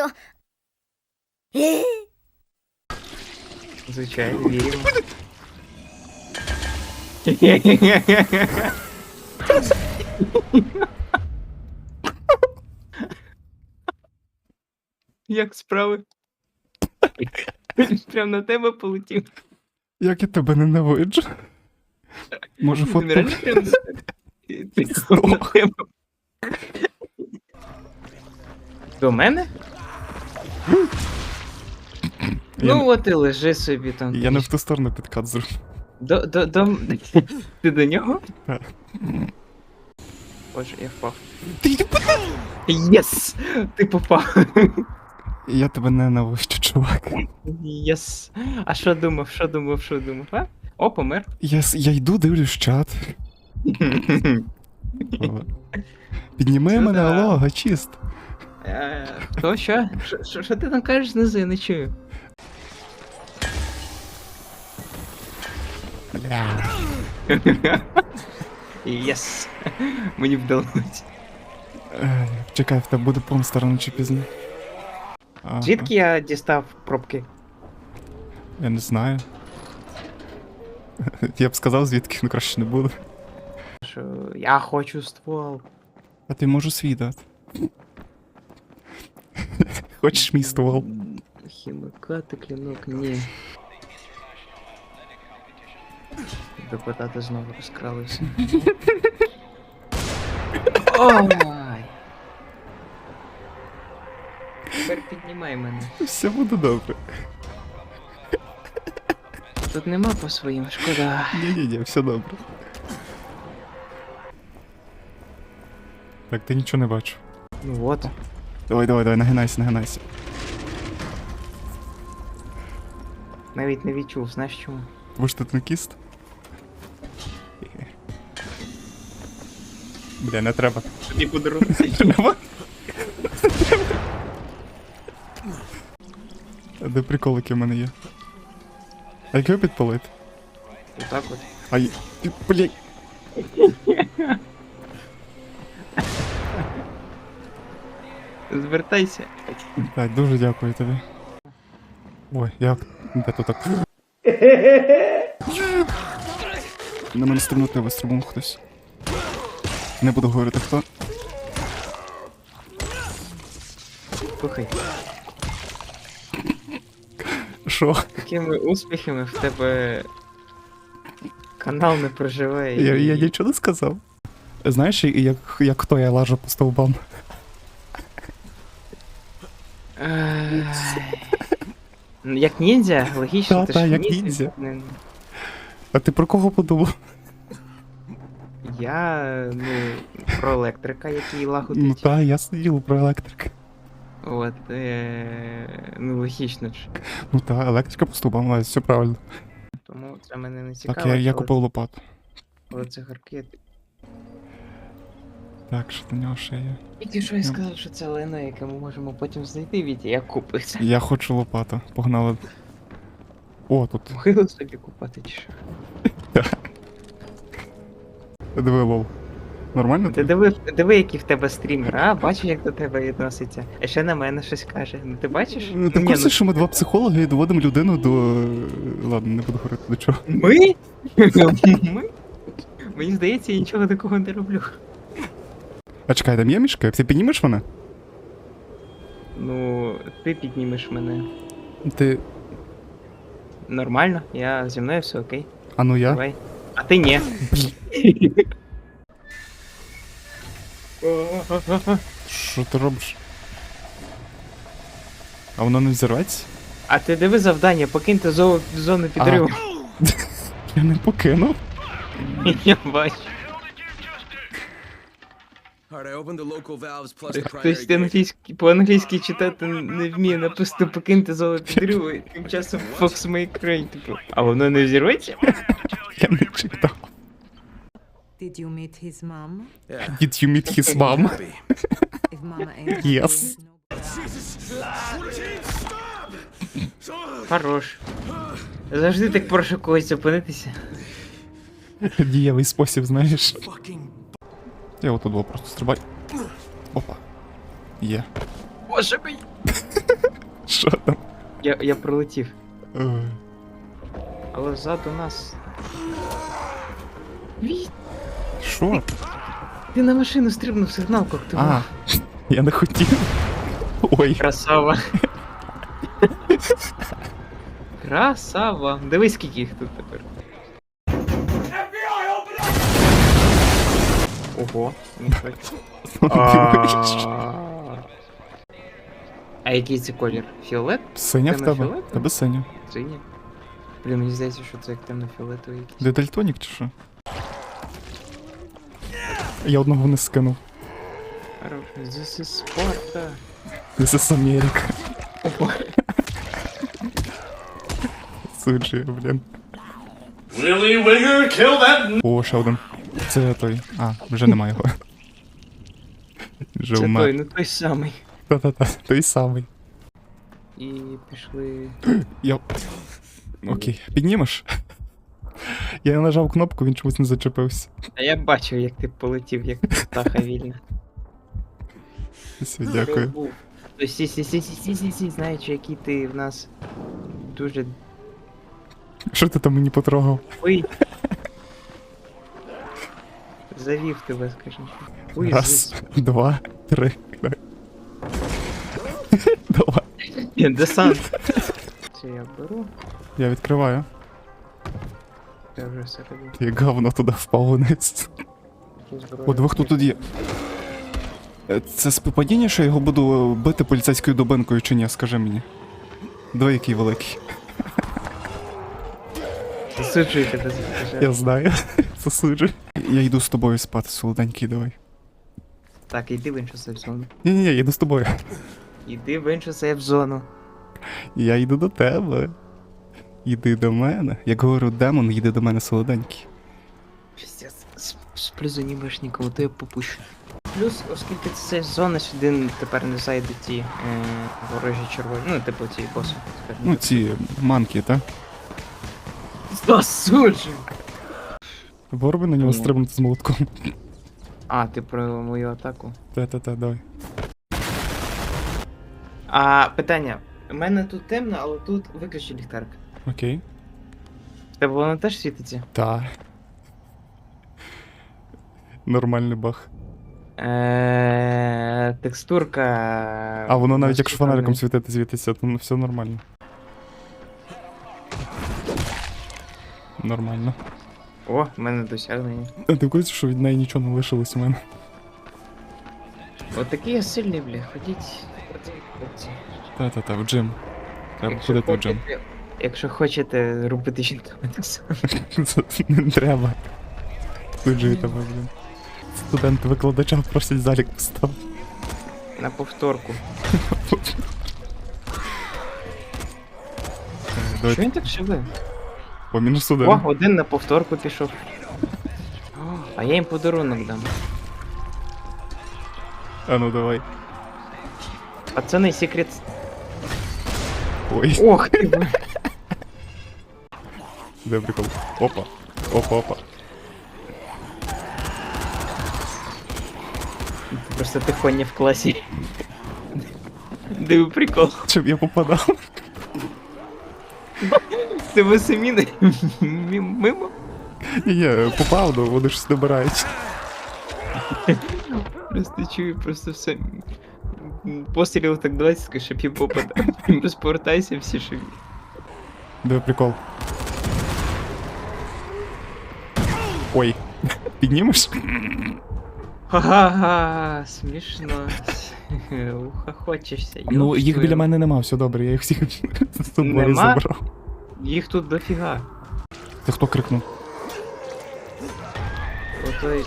просто. Звичайно, віримо. Як справи? Прям на тебе полетів. Як я тебе ненавиджу. Може фото. До мене? Ну от і лежи собі там. Я не в ту сторону підкат зробив. До, до, до... Ти до нього? Так. Боже, я впав. Ти йди Єс! Ти попав. Я тебе ненавиджу, чувак. Єс. А що думав, що думав, що думав? А? О, помер. Я, с- я йду, дивлюсь чат. Алло. Підніми Ну мене, да. алло, гачіст. Е, що? Що- Що що ти там кажеш знизу, я не чую. Бля. Єс. Мені вдалося. Е, Чекай, в тебе буде помста рано чи пізно. Ага, Звідки я дістав пробки? Я не знаю. Я б сказав, звідки, ну краще не буду. Що я хочу ствол. А ти можу свій дати. Хочеш мій ствол? Хімикати, клінок, ні. Депутати знову розкралися. Ой! Тепер піднімай мене. Все буде добре. Тут нема по своїм, шкода. Ні-ні-ні, все добре. Так, ти нічого не бачу. Ну от. Давай, давай, давай, нагинайся, нагинайся. Навіть не відчув, знаєш чому? Ви ж тут накіст? Бля, не треба. Тобі Де приколики в мене є? А як його підпалити? Отак от. А й... Ти, блядь. Звертайся. Так, дуже дякую тобі. Ой, як? Де тут так? На мене стрибнути вистрибнув хтось. Не буду говорити хто. Слухай, Що? такими успіхами в тебе канал не проживе. і- Я, я нічого не сказав. Знаєш, як, як хто я лажу по стовбам? Ай. Ну, Як ніндзя, логічно, Та, ти та, ж як ніндзя. Не- А ти про кого подумав? Я, ну, про електрика, який Ну лагодить. та, я сидів про електрика. От, е... ну логічно ж. Ну та, електрика по стовбам, все правильно. Тому це мене не цікаво. Так, я, я купив лопату. Коли цигарки. Так, що до нього ще є. Тільки що я сказав, що це лайно, яке ми можемо потім знайти, Вітя, я купив це. Я хочу лопату. Погнали. О, тут. Могилу собі купати чи що? Диви лол. Нормально? Ти диви, диви, який в тебе стрімер, а? Бачиш, як до тебе відноситься. А ще на мене щось каже. Ну ти бачиш? Ну, Ти в Ні, курсі, ну, що ми два психологи і доводимо людину до. Ладно, не буду говорити до чого. Ми? Ми? Мені здається, я нічого такого не роблю. А чекай, там є мішка? Ти піднімеш мене? Ну, ти піднімеш мене. Ти. Нормально, я зі мною все окей. А ну я. Давай. А ти ні. Що ти робиш? А воно не взірветься? А ти диви завдання, покиньте зо- зону підриву. Я не покинув. Я бачу. Хтось англійський, по-англійськи читати не вміє, написано покиньте зону підриву, і тим часом Fox Make Rain, типу. А воно не взірветься? Я не читав. Did you meet his mom? Yeah. Did you meet his mom? If mama ain't Yes. Хорош. Завжди так прошу когось зупинитися. Дієвий спосіб, знаєш. Я отут два просто стрибай. Опа. Є. Боже мій. Що там? Я, я пролетів. Ой. Але ззаду нас. Що? ти на машину стрибнув сигналку А, активував. я не хотів. Ой. Красава. Красава. Дивись, скільки їх тут тепер. Ого, ніхуя. А. А який це колір? Фіолет? Синя в тебе? Темно-фіолетовий? Тебе синя. Синій? Блін, мені здається, що це як темно-фіолетовий якийсь. Де дальтонік чи що? Я одного не скинув. Хорош. This is Sparta. This is America. Суджує, блін. Willie Winger, kill that О, ще один. Це той. А, вже немає його. Вже Це вмер. той, ну той самий. Та-та-та, той самий. І пішли. Я. Окей, піднімеш? Я нажав кнопку, він чомусь не зачепився. А я бачив, як ти полетів, як птаха вільна. Все, дякую. Сі сі сі сі сі сі сі знаючи, який ти в нас дуже Що ти там мені потрогав? Ой. Завів тебе, скажімо. Ой, Раз, два, три. Давай. Десант. Це я беру, Я відкриваю. Я вже всередині. Як говно туди впав вниз. О, диви, хто тут є. Е, Це співпадіння, що я його буду бити поліцейською дубинкою чи ні, скажи мені. Диви, який великий. Засуджую тебе Я знаю. Засуджу. Я йду з тобою спати, солоденький, давай. Так, іди в іншу сейф зону. Ні-ні, я йду з тобою. Іди в іншу сейф зону. Я йду до тебе. Іди до мене. Як говорю, демон, йди до мене солоденький. Піздець, німеш ніколи, то я попущу. Плюс, оскільки це зона, сюди тепер не зайдуть ті е, ворожі червоні. Ну, типу ті боси, скажімо. Ну, ці манки, та? Засуджую! Ворби на нього стрибнути з молотком. А, ти про мою атаку. Та-та-та, давай. А питання. У мене тут темно, але тут виключи ліхтарик. Окей. Тебе воно теж світиться? Та. Нормальний баг. Е, Текстурка. А воно навіть якщо фонариком світити звітиться, то все нормально. Нормально. О, в мене досягнення. А ти курсі, що від неї нічого не лишилось у мене? Отакий я сильний, бля. Ходіть. Та-та-та, в джим. Треба ходити в джим. Якщо хочете робити жінками так само. Це не треба. Суджую тебе, блін. Студенти викладача просять залік поставити. На повторку. Що він так шибе? по мінус О, один. один на повторку пішов. О, А я їм подарунок дам. А ну давай. Пацани, секрет. Ой, Ох ти! Де прикол. Опа. Опа, опа. Просто тихоня в класі. Диви прикол. Щоб я попадав. Тебе самі не мимо. Ні, попав, ну вони ж набирають. Просто чую, просто все. Пострілів так 20, щоб я попадав. Просто повертайся всі живі. Де прикол. Ой. Піднімеш? Ха-ха-ха, смішно. Ухохочешся. Ну, їх біля мене нема, все добре, я їх всіх з собою Нема? забрав. Їх тут дофіга. Це хто крикнув? Отой.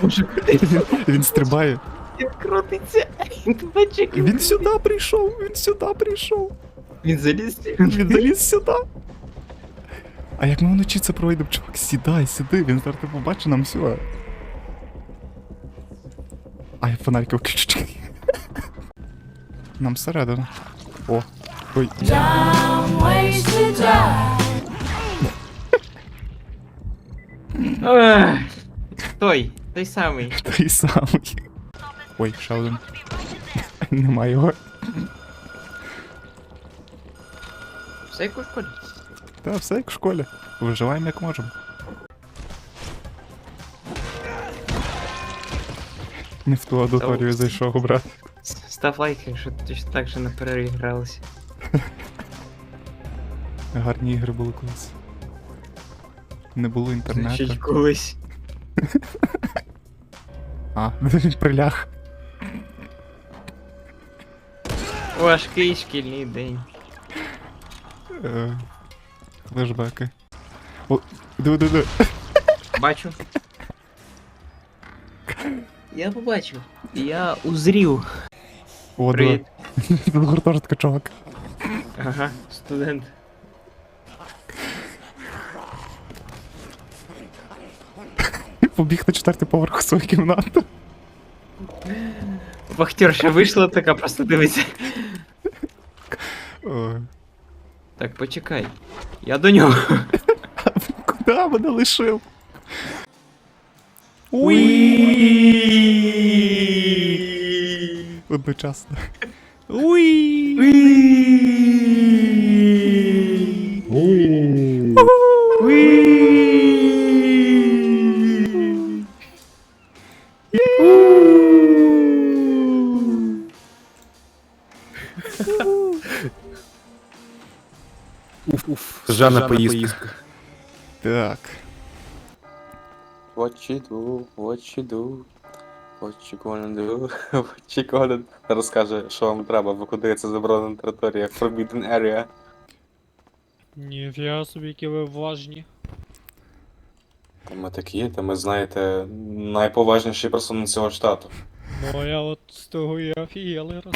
Куди Він стрибає. він крутиться? Він сюди прийшов, він сюди прийшов. Він заліз. Він заліз сюди. А як ми вночі це пройдемо, чувак, сідай, сіди, він зараз побачить нам все. Ай, фонарики виключу. Нам всередину. О. Ой, Той, той самий. той самий. Ой, ще один. Нема його. Все як у школі. Та все як в школі. Виживаємо як можемо. Не в ту аудиторію зайшов, брат. Став лайк, якщо точно так же на перерві гралися. Гарні ігри були колись. Не було інтернету. Значить, колись. А, приляг. Важкий шкільний день. Флешбеки. О, диви, диви, диви. Бачу. Я побачив. Я узрів. О, Привіт. Тут гуртожитка, чувак. Ага, студент. Побіг на четвертий поверх у свою кімнату. Вахтерша вийшла така, просто дивиться. О, Так, почекай. Я до нього. Куди мене лишив? Одночасно. Жанна поїздка. Так. What you do, what you do, what you gonna do, what you gonna... Розкаже, що вам треба, бо куди це заборонена територія, Forbidden Area. Ніфіга собі, які ви важні. Та ми такі, та ми, знаєте, найповажніші персони цього штату. Ну а я от з того і офігели раз.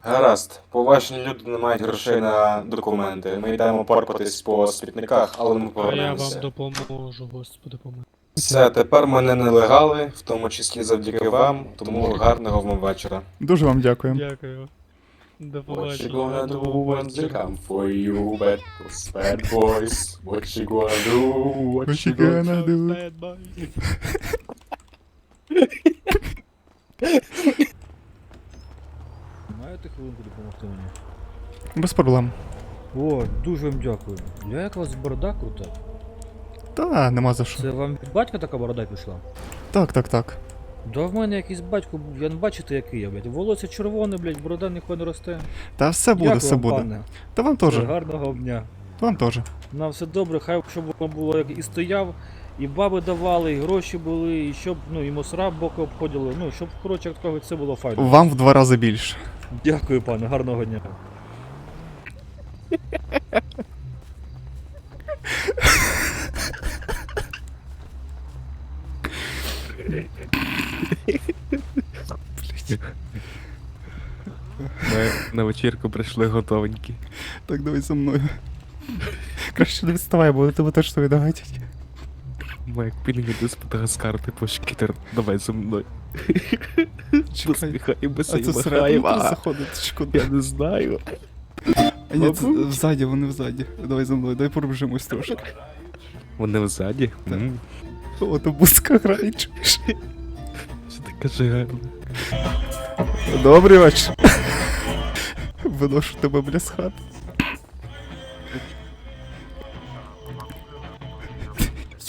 Гаразд, поважні люди не мають грошей на документи. Ми йдемо порпатись по смітниках, але ми А я вам повернемося. допоможу, господи помилуй. Все, тепер ми не нелегали, в тому числі завдяки вам, тому гарного вам вечора. Дуже вам дякуємо. Дякую. До What you побачення. gonna do when they come for you, bad, bad boys? What you gonna do? What you gonna gonna boy. Хвилинку допомогти мені? Без проблем. О, дуже вам дякую. Я як у вас борода крута. Та, нема за що. Це вам від батька така борода пішла? Так, так, так. Да в мене якийсь батько був, я не бачите який я, блядь. Волосся червоне, блядь, борода ніхуя не росте. Та все буде, Як все вам, буде. пане? Та вам теж. Гарного дня. Вам теж. На все добре, хай щоб воно було як і стояв, і баби давали, і гроші були, і щоб, ну, і мусора боки обходили. Ну, щоб, коротше, як кажуть, все було файно. Вам в два рази більше. Дякую, пане, гарного дня. Ми на вечірку прийшли готовенькі. Так, давай за мною. Краще не відставай, бо тебе точно відгадять. Ми як пінгвіни з Мадагаскару, типу шкітер, давай за мною. Посміхаємося і махаємо. Я не знаю. А ні, це взаді, вони взаді. Давай за мною, дай пробіжимось трошки. Вони взаді? М, О, то грає, чуєш? Що ти каже гарно. Добрий вечір. Виношу тебе, бля, з хати.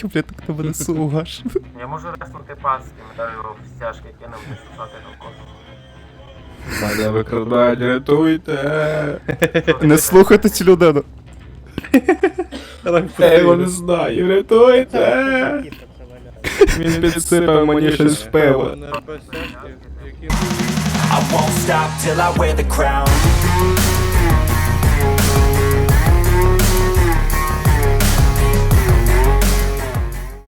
Бля, так тебе несу угаш. Я можу реснути паски, даю в стяжки, кинув десь сосати навколо. Мене викрадають, рятуйте. Не слухайте цю людину. Я його не знаю, рятуйте. Він підсипав мені щось в пиво. I won't stop till I wear the crown.